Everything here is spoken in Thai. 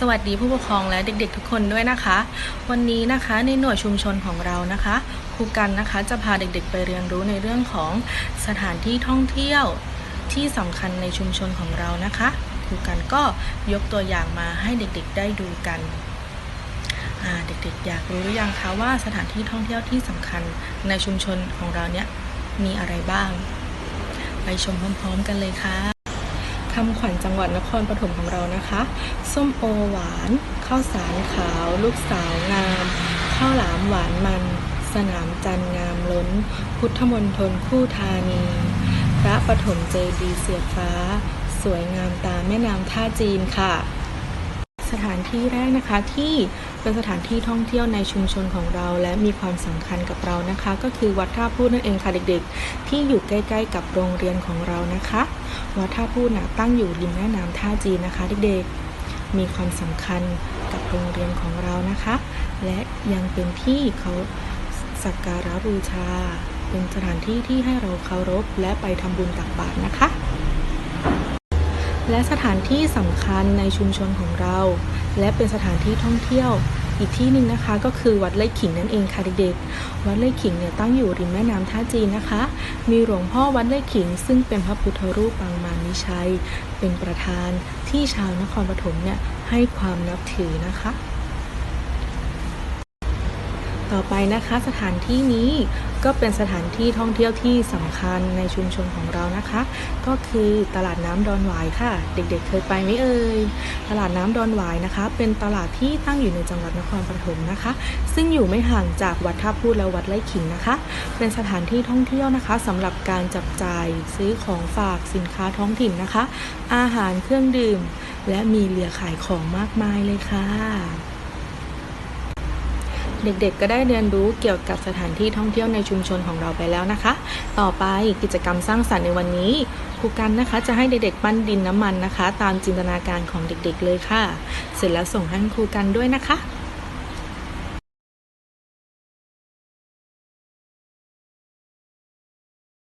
สวัสดีผู้ปกครองและเด็กๆทุกคนด้วยนะคะ วันนี้นะคะในหน่วยชุมชนของเรานะคะครูกันนะคะจะพาเด็กๆไปเรียนรู้ในเรื่องของสถานที่ท่องเที่ยวที่สำคัญในชุมชนของเรานะคะครูกันก็ยกตัวอย่างมาให้เด็กๆได้ดูกันเด็กๆ อยากรู้หรือยังคะว่าสถานที่ท่องเที่ยวที่สำคัญในชุมชนของเราเนี่ยมีอะไรบ้าง ไปชมพร้อมๆกันเลยค่ะ คำขวัญจังหวัดนครปฐมของเรานะคะ ส้มโอหวาน ข้าวสารขาว ลูกสาวงาม ข้าวหลามหวานมัน สนามจันงามล้น พุทธมณฑลคู่ธานี พระปฐมเจดีย์เสียฟ้า สวยงามตามแม่น้ำท่าจีนค่ะ สถานที่แรกนะคะที่ เป็นสถานที่ท่องเที่ยวในชุมชนของเรา และมีความสำคัญกับเรานะคะ ก็คือวัดท่าพูดนั่นเองค่ะเด็กๆ ที่อยู่ใกล้ๆ กับโรงเรียนของเรานะคะ วัดท่าพูดนะตั้งอยู่ริมแม่น้ำท่าจีนนะคะเด็กๆมีความสำคัญกับโรงเรียนของเรานะคะ และยังเป็นที่เขาสักการะบูชา เป็นสถานที่ที่ให้เราเคารพและไปทำบุญตักบาตรนะคะ และสถานที่สำคัญในชุมชนของเรา และเป็นสถานที่ท่องเที่ยวอีกที่หนึ่งนะคะก็คือวัดไร่ขิงนั่นเองค่ะเด็กๆ วัดไร่ขิงเนี่ยตั้งอยู่ริมแม่น้ำท่าจีนนะคะ มีหลวงพ่อวัดไร่ขิง ซึ่งเป็นพระพุทธรูปปางมารวิชัย เป็นประธานที่ชาวนครปฐมเนี่ยให้ความนับถือนะคะ ต่อไปนะคะสถานที่นี้ก็เป็นสถานที่ท่องเที่ยวที่สำคัญในชุมชนของเรานะคะ ก็คือตลาดน้ำดอนหวายค่ะ เด็กๆเคยไปไหมเอ่ยตลาดน้ำดอนหวายนะคะ เป็นตลาดที่ตั้งอยู่ในจังหวัดนครปฐมนะคะ ซึ่งอยู่ไม่ห่างจากวัดท่าพูดและวัดไร่ขิงนะคะ เป็นสถานที่ท่องเที่ยวนะคะสำหรับการจับจ่ายซื้อของฝากสินค้าท้องถิ่นนะคะ อาหารเครื่องดื่ม และมีเหลือขายของมากมายเลยค่ะ เด็กๆ ก็ได้เรียนรู้เกี่ยวกับสถานที่ท่องเที่ยวในชุมชนของเราไปแล้วนะคะ ต่อไปกิจกรรมสร้างสรรค์ในวันนี้ครูกันนะคะ จะให้เด็กๆปั้นดินน้ำมันนะคะ ตามจินตนาการของเด็กๆเลยค่ะ เสร็จแล้วส่งให้ครูกันด้วยนะคะ